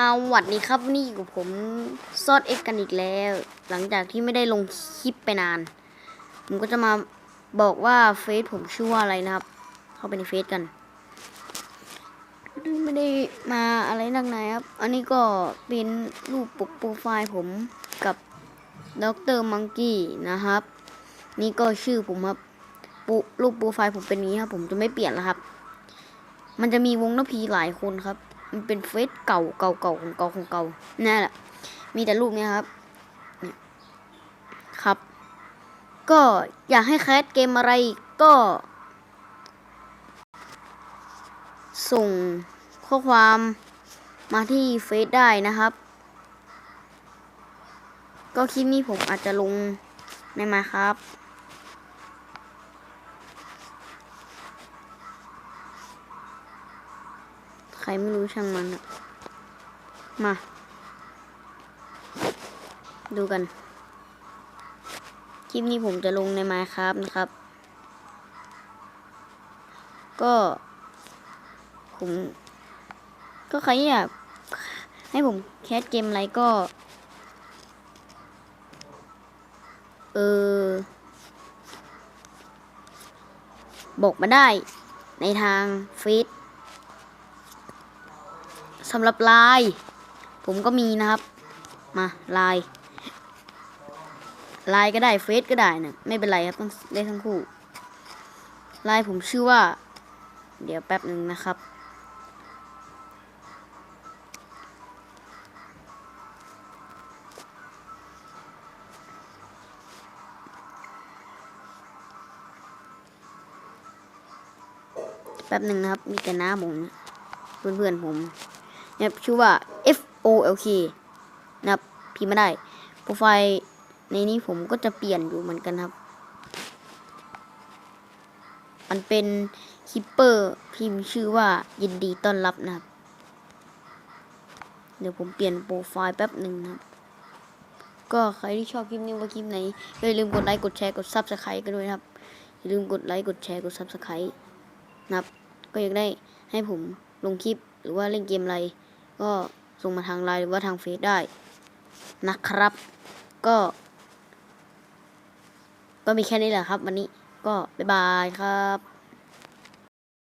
สวัสดีครับนี่อยู่กับผมซอดเอ็กกันอีกแล้ว หลังจากที่ไม่ได้ลงคลิปไปนาน ผมก็จะมาบอกว่าเฟซผมชื่อว่าอะไรนะครับ เข้าไปในเฟซกัน ไม่ได้มาอะไรนักหนาครับ อันนี้ก็เป็นรูปปกโปรไฟล์ผมกับดรมังกี้นะครับ นี่ก็ชื่อผมครับปุรูปโปรไฟล์ผมเป็นนี้ครับ ผมจะไม่เปลี่ยนแล้วครับ มันจะมีวงนพีหลายคนครับ มันเป็นเฟซเก่าเก่าเก่าของเก่าของเก่านั่นแหละ มีแต่รูปเนี้ยครับเนี่ยครับ ก็อยากให้แคสเกมอะไรก็ ส่งข้อความมาที่เฟซได้นะครับ ก็คลิปนี้ผมอาจจะลงในมาครับ ใครไม่รู้ช่างมันอะมา ดูกัน คลิปนี้ผมจะลงใน Minecraft นะครับ ก็ ผม ก็ใครอยากให้ผมแคสเกมอะไรก็ เออ บอกมาได้ในทางเฟซ สำหรับลน์ผมก็มีนะครับ มาลน์ไลน์ก็ได้เฟซก็ได้นะไม่เป็นไรครับต้องได้ทั้งคู่ลน์ผมชื่อว่า เดี๋ยวแป๊บหนึ่งนะครับแป๊บหนึ่งนะครับ มีแต่หน้าผมเพื่อนๆผม นะครับชื่อว่า F O L K นะครับพิมพ์มาได้ โปรไฟล์ในนี้ผมก็จะเปลี่ยนอยู่เหมือนกันครับ มันเป็นคิปเปอร์พิมพ์ชื่อว่ายินดีต้อนรับนะครับ เดี๋ยวผมเปลี่ยนโปรไฟล์แป๊บหนึ่งนะครับ ก็ใครที่ชอบคลิปนี้ว่าคลิปไหนอย่าลืมกดไลค์กดแชร์กด Subscribe กันด้วยนะครับ อย่าลืมกดไลค์กดแชร์กด Subscribe นะครับ ก็อยากได้ให้ผมลงคลิปหรือว่าเล่นเกมอะไร ก็ส่งมาทางไลน์หรือว่าทางเฟซได้นะครับ ก็ ก็มีแค่นี้แหละครับ วันนี้ก็บ๊ายบายครับ